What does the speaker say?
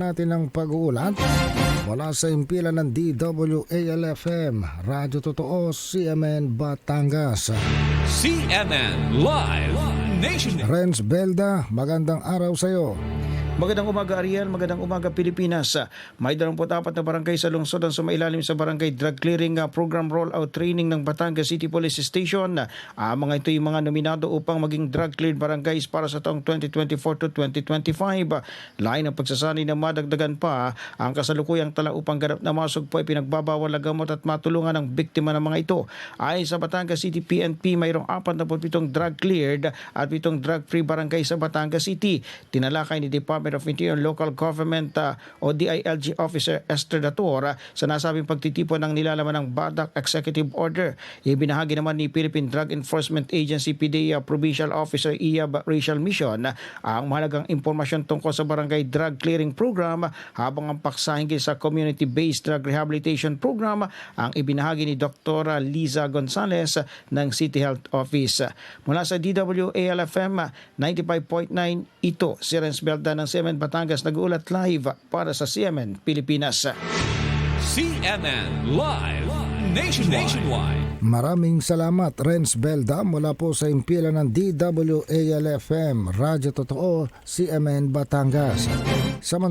natin ang pag-uulat mula sa impila ng DWALFM, Radyo Totoo, CMN Batangas. CNN Live Nation. Renz Belda, magandang araw sa iyo. Magandang umaga Ariel, magandang umaga Pilipinas. May 24 na barangay sa lungsod ang sumailalim sa barangay drug clearing uh, program rollout training ng Batangas City Police Station. Ah, mga ito yung mga nominado upang maging drug cleared barangays para sa taong 2024 to 2025. Lain ang pagsasani na madagdagan pa ang kasalukuyang tala upang ganap na masugpo ay pinagbabawal na gamot at matulungan ang biktima ng mga ito. Ayon sa Batangas City PNP, mayroong 47 drug cleared at 7 drug free barangay sa Batangas City. Tinalakay ni Department of Interior and Local Government uh, o DILG Officer Esther Dator uh, sa nasabing pagtitipon ng nilalaman ng BADAC Executive Order. Ibinahagi naman ni Philippine Drug Enforcement Agency PDEA Provincial Officer IAB Racial Mission uh, ang mahalagang impormasyon tungkol sa Barangay Drug Clearing Program habang ang paksa sa Community-Based Drug Rehabilitation Program ang ibinahagi ni Dr. Liza Gonzalez ng City Health Office. Mula sa DWALFM uh, 95.9 ito si Renz Belda ng CMN Batangas nag-uulat live para sa CMN Pilipinas. CNN Live Nation. Nationwide. Maraming salamat Renz Belda mula po sa impila ng DWALFM, Radyo Totoo, CMN Batangas. Samantala